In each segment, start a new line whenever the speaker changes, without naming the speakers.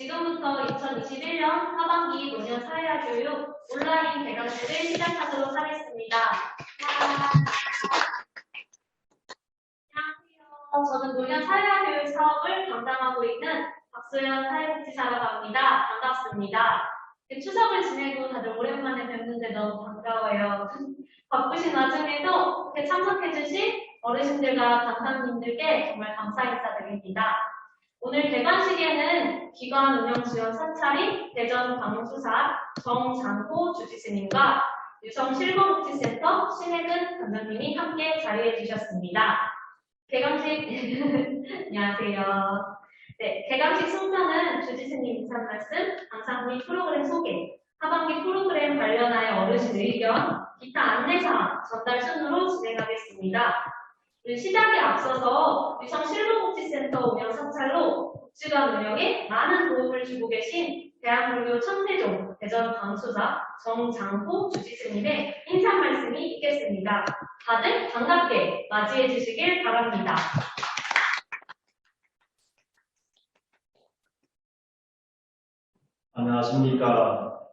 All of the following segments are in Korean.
지금부터 2021년 하반기 노년 사회화 교육 온라인 개강식을 시작하도록 하겠습니다. 안녕하세요. 저는 노년 사회화 교육 사업을 담당하고 있는 박소연 사회복지사라고 합니다. 반갑습니다. 추석을 지내고 다들 오랜만에 뵙는데 너무 반가워요. 바쁘신 와중에도 이렇게 참석해주신 어르신들과 강사님들께 정말 감사 인사드립니다. 오늘 개관식에는 기관 운영 지원 사찰인 대전 광수사 정장호 주지스님과 유성 실버복지센터 신혜근 관장님이 함께 자리해 주셨습니다. 개강식 안녕하세요. 네, 개강식 순서는 주지스님 인사 말씀, 강사님 프로그램 소개, 하반기 프로그램 관련하여 어르신 의견, 기타 안내사항 전달 순으로 진행하겠습니다. 그 시작에 앞서서 유성 실버복지센터 운영 사찰로 복지관 운영에 많은 도움을 주고 계신 대한불교 천태종 대전 광수사 정장호 주지스님의 인사 말씀이 있겠습니다. 다들 반갑게 맞이해 주시길 바랍니다.
안녕하십니까.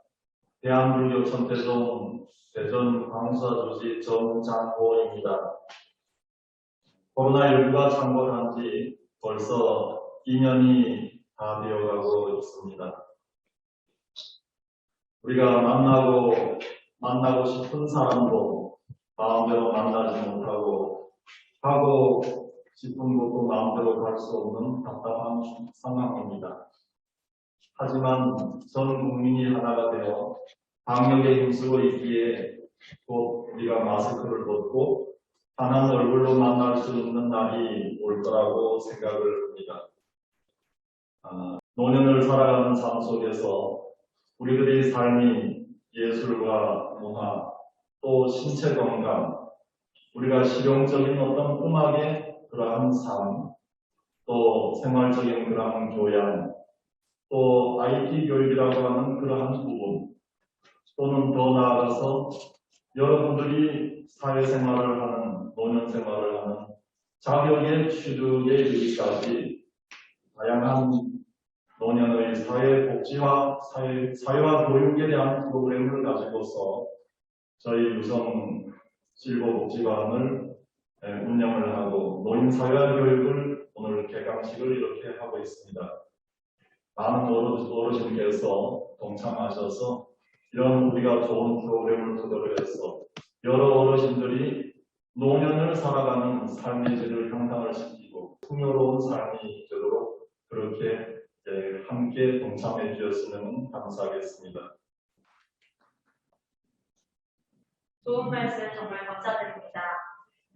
대한불교 천태종 대전 광수사 주지 정장호입니다. 코로나19가 창궐한 지 벌써 2년이 다 되어가고 있습니다. 우리가 만나고, 만나고 싶은 사람도 마음대로 만나지 못하고, 하고 싶은 곳도 마음대로 갈 수 없는 답답한 상황입니다. 하지만 전 국민이 하나가 되어 방역에 힘쓰고 있기에 곧 우리가 마스크를 벗고 단한 얼굴로 만날 수 있는 날이 올 거라고 생각을 합니다. 아, 노년을 살아가는 삶 속에서 우리들의 삶이 예술과 문화, 또 신체 건강, 우리가 실용적인 어떤 음악의 그러한 삶, 또 생활적인 그러한 교양, 또 IT 교육이라고 하는 그러한 부분, 또는 더 나아가서 여러분들이 사회생활을 하는, 노년 생활을 하는 자격의 취득에 이르기까지 다양한 노년의 사회복지와 사회, 사회와 교육에 대한 프로그램을 가지고서 저희 유성 실버복지관을 에, 운영을 하고 노인사회화 교육을 오늘 개강식을 이렇게 하고 있습니다. 많은 어르- 어르신께서 동참하셔서 이런 우리가 좋은 프로그램을 토대로 해서 여러 어르신들이 노년을 살아가는 삶의 질을 향상을 시키고 풍요로운 삶이 되도록 그렇게 예, 함께 동참해 주셨으면 감사하겠습니다.
좋은 말씀 정말 감사드립니다.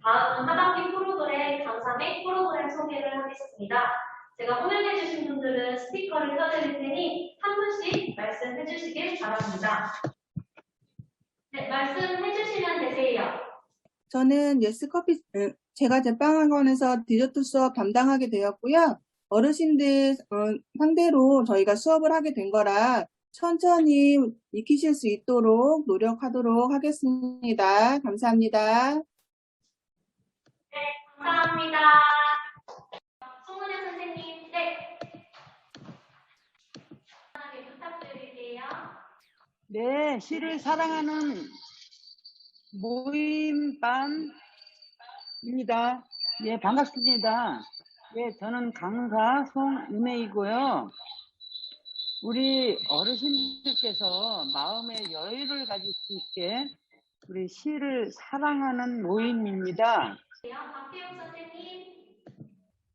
다음은 하반기 프로그램 강사 및 프로그램 소개를 하겠습니다. 제가 호명해 주신 분들은 스티커를 켜드릴 테니 한 분씩 말씀해 주시길 바랍니다. 네, 말씀해 주시면 되세요.
저는 예스커피, 음, 제가 제빵학원에서 디저트 수업 담당하게 되었고요. 어르신들 어, 상대로 저희가 수업을 하게 된 거라 천천히 익히실 수 있도록 노력하도록 하겠습니다. 감사합니다.
감사합니다. 송은혜 선생님, 네. 부탁드릴게요.
네, 시를 사랑하는 모임반입니다. 예, 반갑습니다. 예, 저는 강사 송은혜이고요. 우리 어르신들께서 마음의 여유를 가질 수 있게 우리 시를 사랑하는 모임입니다.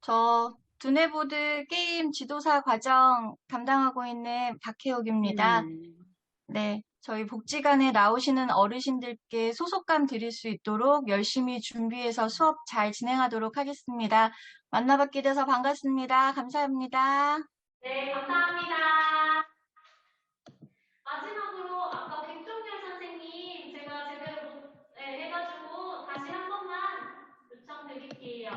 저 두뇌보드 게임 지도사 과정 담당하고 있는 박혜옥입니다.
음,
네, 저희 복지관에 나오시는 어르신들께 소속감 드릴 수 있도록 열심히 준비해서 수업 잘 진행하도록 하겠습니다. 만나뵙게 돼서 반갑습니다. 감사합니다.
네, 감사합니다. 마지막으로 아까 백종렬 선생님 제가 제대로 못 네, 해가지고 다시 한 번만 요청드릴게요.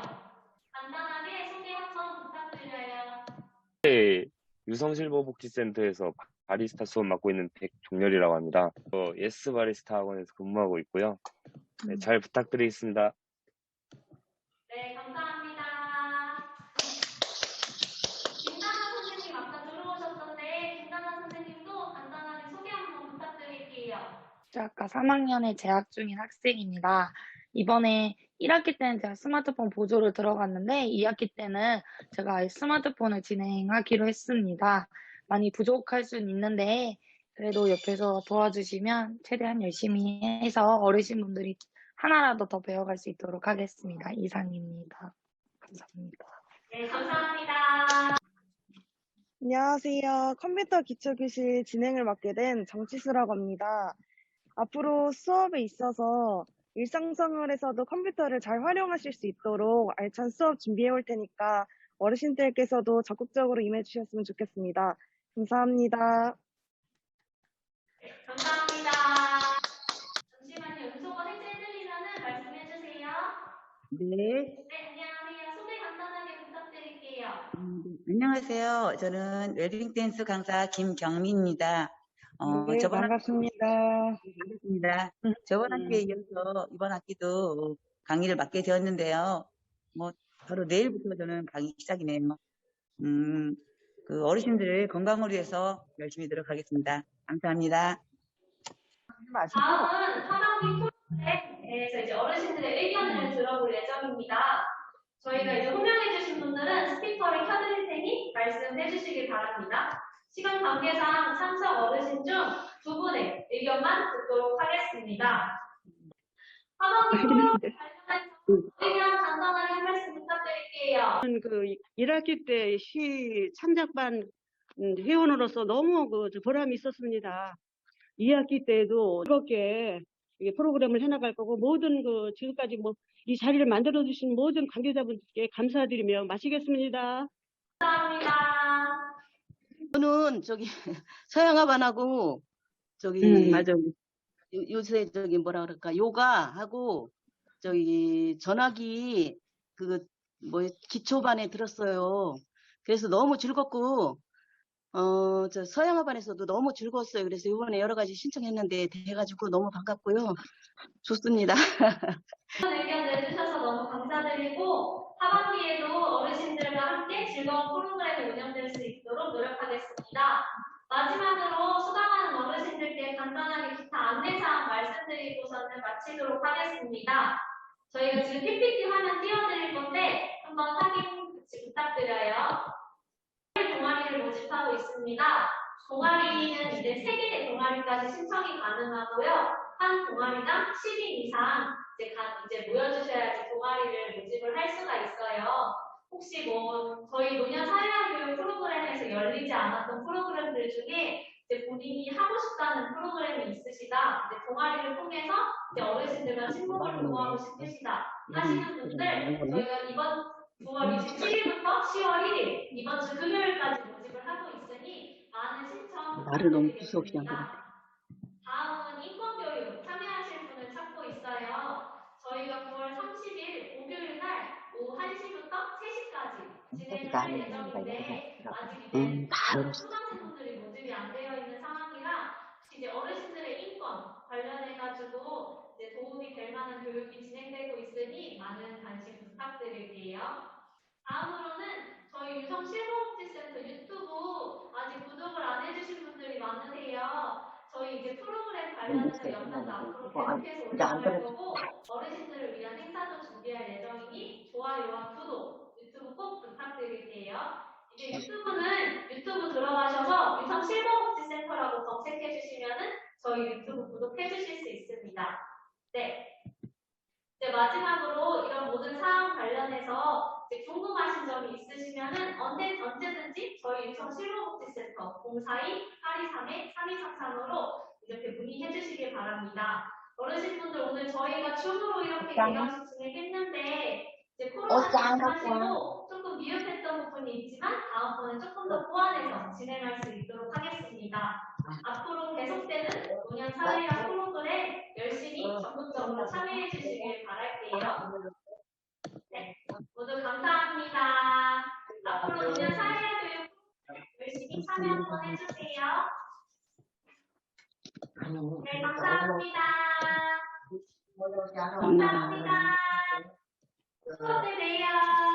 간단하게 소개 한번 부탁드려요.
네, 유성실버복지센터에서 바- 바리스타 수업 맡고 있는 백종렬이라고 합니다. 어, 예스 바리스타 학원에서 근무하고 있고요. 네, 잘 부탁드리겠습니다.
네, 감사합니다. 김나나 선생님 아까 들어오셨던데
김나나 선생님도 간단하게 소개 한번 부탁드릴게요. 저 아까 3학년에 재학 중인 학생입니다. 이번에 1학기 때는 제가 스마트폰 보조를 들어갔는데 2학기 때는 제가 스마트폰을 진행하기로 했습니다. 많이 부족할 수는 있는데 그래도 옆에서 도와주시면 최대한 열심히 해서 어르신분들이 하나라도 더 배워갈 수 있도록 하겠습니다. 이상입니다. 감사합니다.
네, 감사합니다.
안녕하세요. 컴퓨터 기초교실 진행을 맡게 된 정치수라고 합니다. 앞으로 수업에 있어서 일상생활에서도 컴퓨터를 잘 활용하실 수 있도록 알찬 수업 준비해 올 테니까 어르신들께서도 적극적으로 임해 주셨으면 좋겠습니다. 감사합니다.
감사합니다. 잠시만요. 음소거 해제해드리면은 말씀해 주세요.
네,
네, 안녕하세요. 소개 간단하게 부탁드릴게요.
음, 안녕하세요. 저는 웨딩 댄스 강사 김경미입니다. 어,
네,
저번 학기
반갑습니다.
반갑습니다. 저번 학기에 이어서 이번 학기도 강의를 맡게 되었는데요. 뭐 바로 내일부터 저는 강의 시작이네요. 음, 그 어르신들의 건강을 위해서 열심히 노력하겠습니다. 감사합니다.
다음은 하반기 토론에 대해서 이제 어르신들의 의견을 들어볼 예정입니다. 저희가 이제 호명해주신 분들은 스피커를 켜드릴 테니 말씀해주시길 바랍니다. 시간 관계상 참석 어르신 중 두 분의 의견만 듣도록 하겠습니다. 하반기 토론 관련해서 의견 간단하게 드릴게요.
그 1학기 때 시 창작반 음, 회원으로서 너무 그 보람이 있었습니다. 2학기 때에도 즐겁게 이게 프로그램을 해나갈 거고 모든 그 지금까지 뭐 이 자리를 만들어 주신 모든 관계자분들께 감사드리며 마치겠습니다.
감사합니다.
저는 저기 서양화반하고 저기
음, 맞아.
요- 요새 저기 뭐라 그럴까 요가하고 저기 전화기 그 뭐 기초반에 들었어요. 그래서 너무 즐겁고 어 저 서양화반에서도 너무 즐거웠어요. 그래서 이번에 여러 가지 신청했는데 돼가지고 너무 반갑고요. 좋습니다.
의견 내주셔서 너무 감사드리고 하반기에도 어르신들과 함께 즐거운 프로그램이 운영될 수 있도록 노력하겠습니다. 마지막으로 수강하는 어르신들께 간단하게 기타 안내사항 말씀드리고서는 마치도록 하겠습니다. 저희가 지금 PPT 화면 띄워드릴 건데 한번 확인 부탁드려요. 동아리를 모집하고 있습니다. 동아리는 이제 3개의 동아리까지 신청이 가능하고요. 한 동아리당 10인 이상 이제, 가, 이제 모여주셔야지 동아리를 모집을 할 수가 있어요. 혹시 뭐 저희 노년 사회화 교육 프로그램에서 열리지 않았던 프로그램들 중에 이제 본인이 하고 싶다는 프로그램이 있으시다. 이제 동아리를 통해서 이제 어르신들과 친목을 공부하고 싶으시다 하시는 분들 저희가 이번 9월 27일부터 10월 1일 이번 주 금요일까지 모집을 하고 있으니 많은 신청
말을 너무 두서없이 한.
다음은 인권교육 참여하실 분을 찾고 있어요. 저희가 9월 30일 목요일 날 오후 1시부터 3시까지 진행을 할 예정인데 아직 이제
음, 알았어.
수강생분들이 모집이 안 되어 있는 상황이라 이제 어르신들의 인권 관련해가지고 이제 도움이 될 만한 교육이 진행되고 있으니 많은 관심 부탁드릴게요. 다음으로는 저희 유성 실버복지센터 유튜브 아직 구독을 안 해주신 분들이 많으세요. 저희 이제 프로그램 관련해서 영상도 앞으로 계속해서 올라갈 거고 어르신들을 위한 행사도 준비할 예정이니 좋아요와 구독 유튜브 꼭 부탁드릴게요. 이제 유튜브는 유튜브 들어가셔서 유성 실버복지센터라고 검색해 주시면은 저희 유튜브 구독해 주실 수 있습니다. 네. 네, 마지막으로 이런 모든 사항 관련해서 이제 궁금하신 점이 있으시면은 언제, 언제든지 저희 유성 실버복지센터 042-823-3233으로 이렇게 문의해 주시길 바랍니다. 어르신분들 오늘 저희가 줌으로 이렇게 대화식 진행했는데 이제 코로나 조심하시고 조금 미흡했던 부분이 있지만 다음번에 조금 더 보완해서 진행할 수 있도록 하겠습니다. 앞으로 계속되는 노년 사회학 프로그램 열심히 적극적으로 참여해 주시길 바랄게요. 네, 모두 감사합니다. 앞으로 노년 사회학 교육 열심히 참여 한번 해주세요. 네, 감사합니다. 감사합니다. 수업에 봬요.